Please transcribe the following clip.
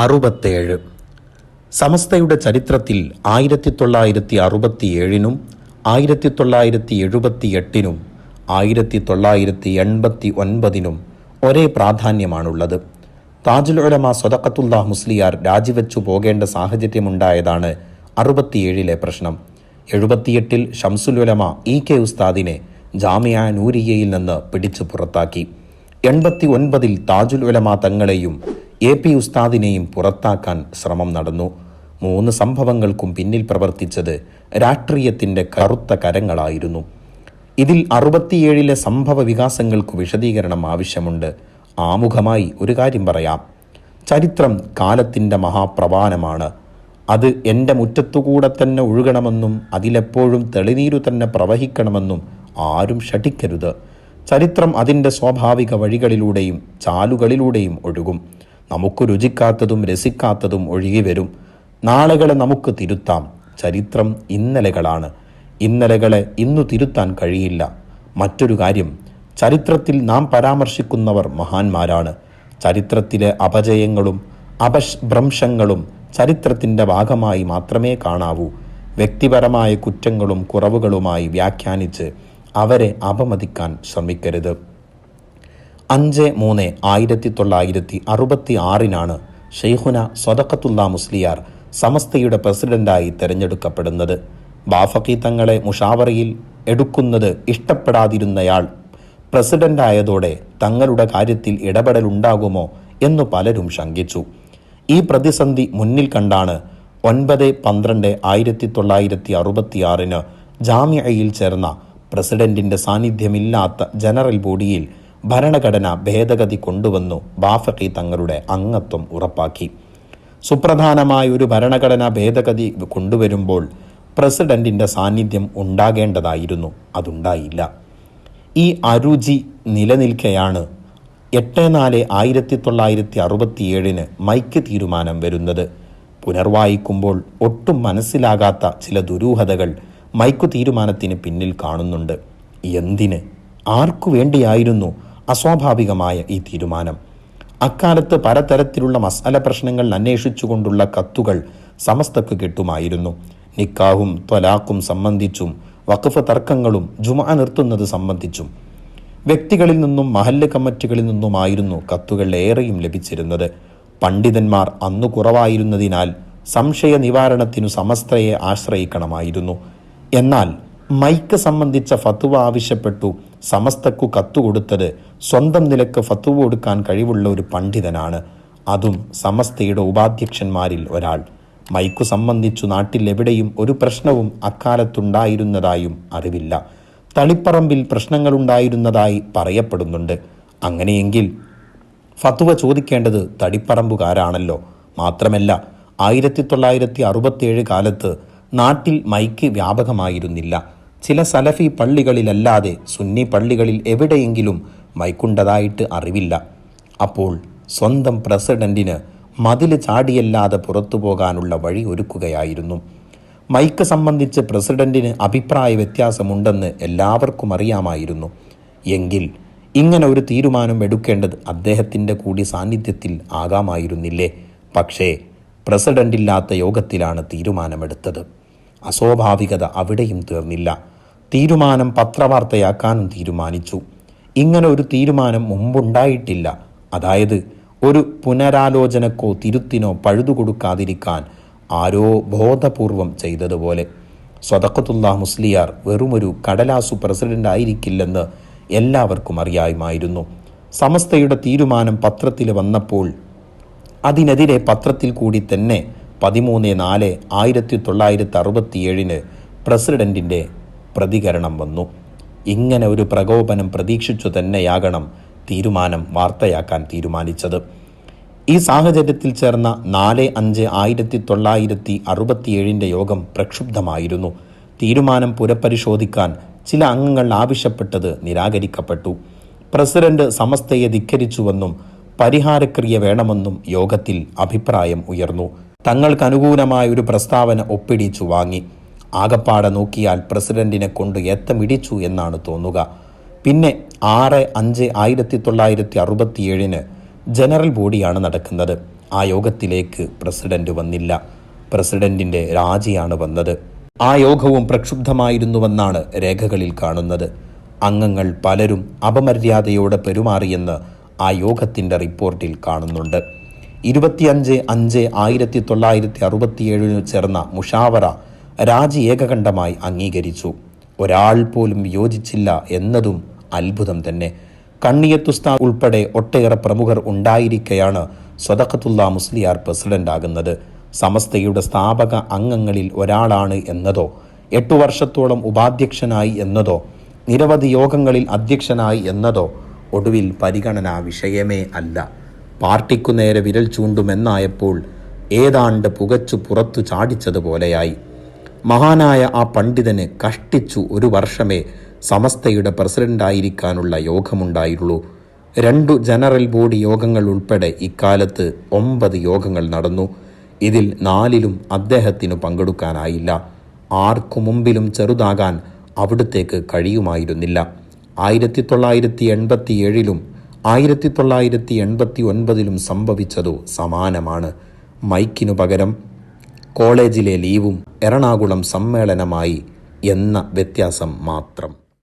അറുപത്തേഴ്. സമസ്തയുടെ ചരിത്രത്തിൽ ആയിരത്തി തൊള്ളായിരത്തി അറുപത്തിയേഴിനും ആയിരത്തി തൊള്ളായിരത്തി എഴുപത്തി എട്ടിനും ആയിരത്തി തൊള്ളായിരത്തി എൺപത്തി ഒൻപതിനും ഒരേ പ്രാധാന്യമാണുള്ളത്. താജുൽ സ്വതക്കത്തുല്ലാ മുസ്ലിയാർ രാജിവെച്ചു പോകേണ്ട സാഹചര്യമുണ്ടായതാണ് അറുപത്തിയേഴിലെ പ്രശ്നം. എഴുപത്തിയെട്ടിൽ ഷംസുലുലമ ഇ കെ ഉസ്താദിനെ ജാമിയ നൂരിയയിൽ നിന്ന് പിടിച്ചു പുറത്താക്കി. എൺപത്തി ഒൻപതിൽ താജുൽ ഉലമ തങ്ങളെയും എ പി ഉസ്താദിനെയും പുറത്താക്കാൻ ശ്രമം നടന്നു. മൂന്ന് സംഭവങ്ങൾക്കും പിന്നിൽ പ്രവർത്തിച്ചത് രാഷ്ട്രീയത്തിന്റെ കറുത്ത കരങ്ങളായിരുന്നു. ഇതിൽ അറുപത്തിയേഴിലെ സംഭവ വികാസങ്ങൾക്ക് വിശദീകരണം ആവശ്യമുണ്ട്. ആമുഖമായി ഒരു കാര്യം പറയാം. ചരിത്രം കാലത്തിന്റെ മഹാപ്രവാനമാണ്. അത് എന്റെ മുറ്റത്തുകൂടെ തന്നെ ഒഴുകണമെന്നും അതിലെപ്പോഴും തെളിനീരു തന്നെ പ്രവഹിക്കണമെന്നും ആരും ഷഠിക്കരുത് ചരിത്രം അതിന്റെ സ്വാഭാവിക വഴികളിലൂടെയും ചാലുകളിലൂടെയും ഒഴുകും. നമുക്ക് രുചിക്കാത്തതും രസിക്കാത്തതും ഒഴുകി വരും. നാളുകളെ നമുക്ക് തിരുത്താം. ചരിത്രം ഇന്നലകളാണ്. ഇന്നലകളെ ഇന്നു തിരുത്താൻ കഴിയില്ല. മറ്റൊരു കാര്യം ചരിത്രത്തിൽ നാം പരാമർശിക്കുന്നവർ മഹാന്മാരാണ്. ചരിത്രത്തിലെ അപജയങ്ങളും അപഭ്രംശങ്ങളും ചരിത്രത്തിന്റെ ഭാഗമായി മാത്രമേ കാണാവൂ. വ്യക്തിപരമായ കുറ്റങ്ങളും കുറവുകളുമായി വ്യാഖ്യാനിച്ച് അവരെ അപമതിക്കാൻ ശ്രമിക്കരുത്. അഞ്ച് മൂന്ന് ആയിരത്തി തൊള്ളായിരത്തി അറുപത്തി ആറിനാണ് ഷെയ്ഖുന സ്വതക്കത്തുള്ള മുസ്ലിയാർ സമസ്തയുടെ പ്രസിഡന്റായി തെരഞ്ഞെടുക്കപ്പെടുന്നത്. ബാഫക്കി തങ്ങളെ മുഷാവറയിൽ എടുക്കുന്നത് ഇഷ്ടപ്പെടാതിരുന്നയാൾ പ്രസിഡന്റായതോടെ തങ്ങളുടെ കാര്യത്തിൽ ഇടപെടലുണ്ടാകുമോ എന്നു പലരും ശങ്കിച്ചു. ഈ പ്രതിസന്ധി മുന്നിൽ കണ്ടാണ് ഒൻപത് പന്ത്രണ്ട് ആയിരത്തി തൊള്ളായിരത്തി അറുപത്തിയാറിന് ജാമ്യയിൽ ചേർന്ന പ്രസിഡന്റിന്റെ സാന്നിധ്യമില്ലാത്ത ജനറൽ ബോഡിയിൽ ഭരണഘടന ഭേദഗതി കൊണ്ടുവന്നു. ബാഫഖി തങ്ങളുടെ അംഗത്വം ഉറപ്പാക്കി. സുപ്രധാനമായ ഒരു ഭരണഘടനാ ഭേദഗതി കൊണ്ടുവരുമ്പോൾ പ്രസിഡന്റിന്റെ സാന്നിധ്യം ഉണ്ടാകേണ്ടതായിരുന്നു. അതുണ്ടായില്ല. ഈ അരുചി നിലനിൽക്കെയാണ് എട്ട് നാല് ആയിരത്തി തൊള്ളായിരത്തി അറുപത്തിയേഴിന് മൈക്ക് തീരുമാനം വരുന്നത്. പുനർവായിക്കുമ്പോൾ ഒട്ടും മനസ്സിലാകാത്ത ചില ദുരൂഹതകൾ മൈക്കു തീരുമാനത്തിന് പിന്നിൽ കാണുന്നുണ്ട്. എന്തിന്? ആർക്കു വേണ്ടിയായിരുന്നു അസ്വാഭാവികമായ ഈ തീരുമാനം. അക്കാലത്ത് പലതരത്തിലുള്ള മസാല പ്രശ്നങ്ങൾ അന്വേഷിച്ചുകൊണ്ടുള്ള കത്തുകൾ സമസ്തക്ക് കിട്ടുമായിരുന്നു. നിക്കാഹും ത്വലാഖും സംബന്ധിച്ചും വഖഫ് തർക്കങ്ങളും ജുമ നിർത്തുന്നത് സംബന്ധിച്ചും. വ്യക്തികളിൽ നിന്നും മഹല്ല് കമ്മിറ്റികളിൽ നിന്നുമായിരുന്നു കത്തുകൾ ഏറെയും ലഭിച്ചിരുന്നത്. പണ്ഡിതന്മാർ അന്നു കുറവായിരുന്നതിനാൽ സംശയ നിവാരണത്തിനു സമസ്തയെ ആശ്രയിക്കണമായിരുന്നു. എന്നാൽ മൈക്ക് സംബന്ധിച്ച ഫത്വ ആവശ്യപ്പെട്ടു. സമസ്തക്കു കത്തുകൊടുത്തത് സ്വന്തം നിലയ്ക്ക് ഫത്തുവ കൊടുക്കാൻ കഴിവുള്ള ഒരു പണ്ഡിതനാണ്. അതും സമസ്തയുടെ ഉപാധ്യക്ഷന്മാരിൽ ഒരാൾ. മൈക്കു സംബന്ധിച്ചു നാട്ടിൽ എവിടെയും ഒരു പ്രശ്നവും അക്കാലത്തുണ്ടായിരുന്നതായും അറിവില്ല. തളിപ്പറമ്പിൽ പ്രശ്നങ്ങളുണ്ടായിരുന്നതായി പറയപ്പെടുന്നുണ്ട്. അങ്ങനെയെങ്കിൽ ഫത്തുവ ചോദിക്കേണ്ടത് തടിപ്പറമ്പുകാരാണല്ലോ. മാത്രമല്ല ആയിരത്തി തൊള്ളായിരത്തി അറുപത്തിയേഴ് കാലത്ത് നാട്ടിൽ മൈക്ക് വ്യാപകമായിരുന്നില്ല. ചില സലഫി പള്ളികളിലല്ലാതെ സുന്നി പള്ളികളിൽ എവിടെയെങ്കിലും മൈക്കുണ്ടതായിട്ട് അറിവില്ല. അപ്പോൾ സ്വന്തം പ്രസിഡന്റിന് മതിൽ ചാടിയല്ലാതെ പുറത്തു പോകാനുള്ള വഴി ഒരുക്കുകയായിരുന്നു. മൈക്ക് സംബന്ധിച്ച് പ്രസിഡന്റിന് അഭിപ്രായ വ്യത്യാസമുണ്ടെന്ന് എല്ലാവർക്കും അറിയാമായിരുന്നു. എങ്കിൽ ഇങ്ങനെ ഒരു തീരുമാനം എടുക്കേണ്ടത് അദ്ദേഹത്തിന്റെ കൂടി സാന്നിധ്യത്തിൽ ആകാമായിരുന്നില്ലേ? പക്ഷേ പ്രസിഡന്റില്ലാത്ത യോഗത്തിലാണ് തീരുമാനമെടുത്തത്. അസ്വാഭാവികത അവിടെയും തീർന്നില്ല. തീരുമാനം പത്രവാർത്തയാക്കാനും തീരുമാനിച്ചു. ഇങ്ങനെ ഒരു തീരുമാനം മുമ്പുണ്ടായിട്ടില്ല. അതായത് ഒരു പുനരാലോചനക്കോ തിരുത്തിനോ പഴുതുകൊടുക്കാതിരിക്കാൻ ആരോ ബോധപൂർവം ചെയ്തതുപോലെ. സ്വതക്കത്തുള്ള മുസ്ലിയാർ വെറുമൊരു കടലാസു പ്രസിഡന്റ് ആയിരിക്കില്ലെന്ന് എല്ലാവർക്കും അറിയാമായിരുന്നു. സമസ്തയുടെ തീരുമാനം പത്രത്തിൽ വന്നപ്പോൾ അതിനെതിരെ പത്രത്തിൽ കൂടി തന്നെ പതിമൂന്ന് നാല് ആയിരത്തി തൊള്ളായിരത്തി അറുപത്തിയേഴിന് പ്രസിഡന്റിന്റെ പ്രതികരണം വന്നു. ഇങ്ങനെ ഒരു പ്രകോപനം പ്രതീക്ഷിച്ചു തന്നെയാകണം തീരുമാനം വാർത്തയാക്കാൻ തീരുമാനിച്ചത്. ഈ സാഹചര്യത്തിൽ ചേർന്ന നാല് അഞ്ച് ആയിരത്തി തൊള്ളായിരത്തി അറുപത്തിയേഴിന്റെ യോഗം പ്രക്ഷുബ്ധമായിരുന്നു. തീരുമാനം പുനഃപരിശോധിക്കാൻ ചില അംഗങ്ങൾ ആവശ്യപ്പെട്ടത് നിരാകരിക്കപ്പെട്ടു. പ്രസിഡന്റ് സമസ്തയെ ധിക്കരിച്ചുവെന്നും പരിഹാരക്രിയ വേണമെന്നും യോഗത്തിൽ അഭിപ്രായം ഉയർന്നു. തങ്ങൾക്ക് അനുകൂലമായ ഒരു പ്രസ്താവന ഒപ്പിടിച്ചു വാങ്ങി. ആകപ്പാടെ നോക്കിയാൽ പ്രസിഡന്റിനെ കൊണ്ട് എത്തമിടിച്ചു എന്നാണ് തോന്നുക. പിന്നെ ആറ് അഞ്ച് ആയിരത്തി തൊള്ളായിരത്തി അറുപത്തിയേഴിന് ജനറൽ ബോഡിയാണ് നടക്കുന്നത്. ആ യോഗത്തിലേക്ക് പ്രസിഡന്റ് വന്നില്ല. പ്രസിഡന്റിന്റെ രാജിയാണ് വന്നത്. ആ യോഗവും പ്രക്ഷുബ്ധമായിരുന്നുവെന്നാണ് രേഖകളിൽ കാണുന്നത്. അംഗങ്ങൾ പലരും അപമര്യാദയോടെ പെരുമാറിയെന്ന് ആ യോഗത്തിന്റെ റിപ്പോർട്ടിൽ കാണുന്നുണ്ട്. ഇരുപത്തിയഞ്ച് അഞ്ച് ആയിരത്തി തൊള്ളായിരത്തി അറുപത്തിയേഴിന് ചേർന്ന മുഷാവറ രാജി ഏകകണ്ഠമായി അംഗീകരിച്ചു. ഒരാൾ പോലും യോജിച്ചില്ല എന്നതും അത്ഭുതം തന്നെ. കണ്ണിയത്തുസ്താ ഉൾപ്പെടെ ഒട്ടേറെ പ്രമുഖർ ഉണ്ടായിരിക്കെയാണ് സ്വതക്കത്തുള്ള മുസ്ലിയാർ പ്രസിഡന്റ് ആകുന്നത് സമസ്തയുടെ സ്ഥാപക അംഗങ്ങളിൽ ഒരാളാണ് എന്നതോ എട്ടു വർഷത്തോളം ഉപാധ്യക്ഷനായി എന്നതോ നിരവധി യോഗങ്ങളിൽ അധ്യക്ഷനായി എന്നതോ ഒടുവിൽ പരിഗണനാ വിഷയമേ അല്ല. പാർട്ടിക്കു നേരെ വിരൽ ചൂണ്ടുമെന്നായപ്പോൾ ഏതാണ്ട് പുകച്ചു പുറത്തു ചാടിച്ചതുപോലെയായി മഹാനായ ആ പണ്ഡിതന് കഷ്ടിച്ചു ഒരു വർഷമേ സമസ്തയുടെ പ്രസിഡന്റായിരിക്കാനുള്ള യോഗമുണ്ടായുള്ളൂ രണ്ടു ജനറൽ ബോഡി യോഗങ്ങൾ ഉൾപ്പെടെ ഇക്കാലത്ത് ഒമ്പത് യോഗങ്ങൾ നടന്നു. ഇതിൽ നാലിലും അദ്ദേഹത്തിനു പങ്കെടുക്കാനായില്ല. ആർക്കു മുമ്പിലും ചെറുതാകാൻ അവിടുത്തേക്ക് കഴിയുമായിരുന്നില്ല. ആയിരത്തി തൊള്ളായിരത്തി എൺപത്തി ഏഴിലും ആയിരത്തി തൊള്ളായിരത്തി എൺപത്തി ഒൻപതിലും സംഭവിച്ചതു സമാനമാണ്. മൈക്കിനു പകരം കോളേജിലെ ലീവും എറണാകുളം സമ്മേളനമായി എന്ന വ്യത്യാസം മാത്രം.